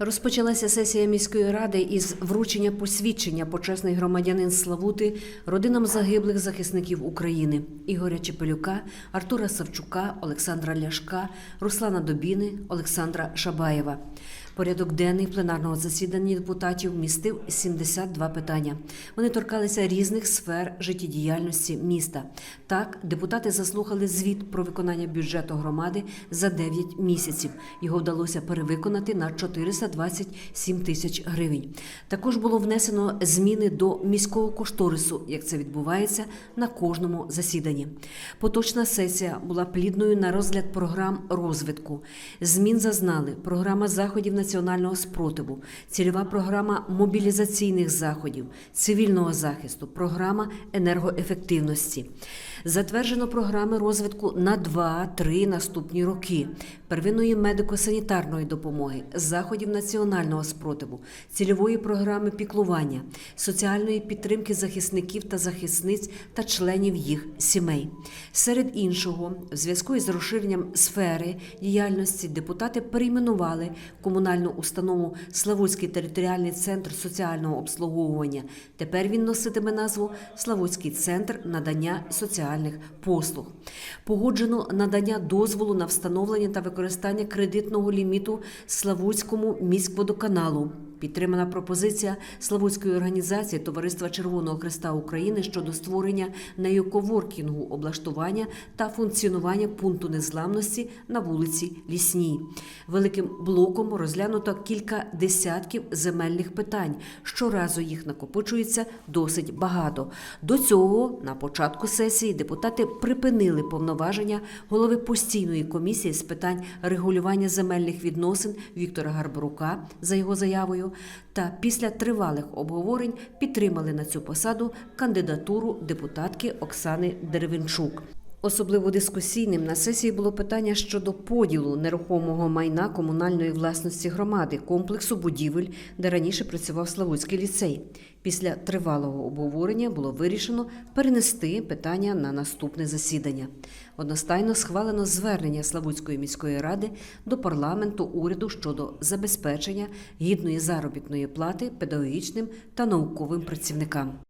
Розпочалася сесія міської ради із вручення посвідчення почесний громадянин Славути родинам загиблих захисників України Ігоря Чепелюка, Артура Савчука, Олександра Ляшка, Руслана Добіни, Олександра Шабаєва. Порядок денний пленарного засідання депутатів містив 72 питання. Вони торкалися різних сфер життєдіяльності міста. Так, депутати заслухали звіт про виконання бюджету громади за 9 місяців. Його вдалося перевиконати на 427 тисяч гривень. Також було внесено зміни до міського кошторису, як це відбувається на кожному засіданні. Поточна сесія була плідною на розгляд програм розвитку. Змін зазнали програма заходів національного спротиву, цільова програма мобілізаційних заходів, цивільного захисту, програма енергоефективності. Затверджено програми розвитку на 2-3 наступні роки, первинної медико-санітарної допомоги, заходів національного спротиву, цільової програми піклування, соціальної підтримки захисників та захисниць та членів їх сімей. Серед іншого, в зв'язку із розширенням сфери діяльності депутати перейменували комунальну установу Славутський територіальний центр соціального обслуговування. Тепер він носитиме назву Славутський центр надання соціальних послуг. Погоджено надання дозволу на встановлення та використання кредитного ліміту Славутському міськводоканалу. Підтримана пропозиція Славутської організації Товариства Червоного Христа України щодо створення неюковоркінгу, облаштування та функціонування пункту незламності на вулиці Лісній. Великим блоком розглянуто кілька десятків земельних питань. Щоразу їх накопичується досить багато. До цього на початку сесії депутати припинили повноваження голови постійної комісії з питань регулювання земельних відносин Віктора Гарбрука за його заявою. Та після тривалих обговорень підтримали на цю посаду кандидатуру депутатки Оксани Деревенчук. Особливо дискусійним на сесії було питання щодо поділу нерухомого майна комунальної власності громади, комплексу будівель, де раніше працював Славутський ліцей. Після тривалого обговорення було вирішено перенести питання на наступне засідання. Одностайно схвалено звернення Славутської міської ради до парламенту уряду щодо забезпечення гідної заробітної плати педагогічним та науковим працівникам.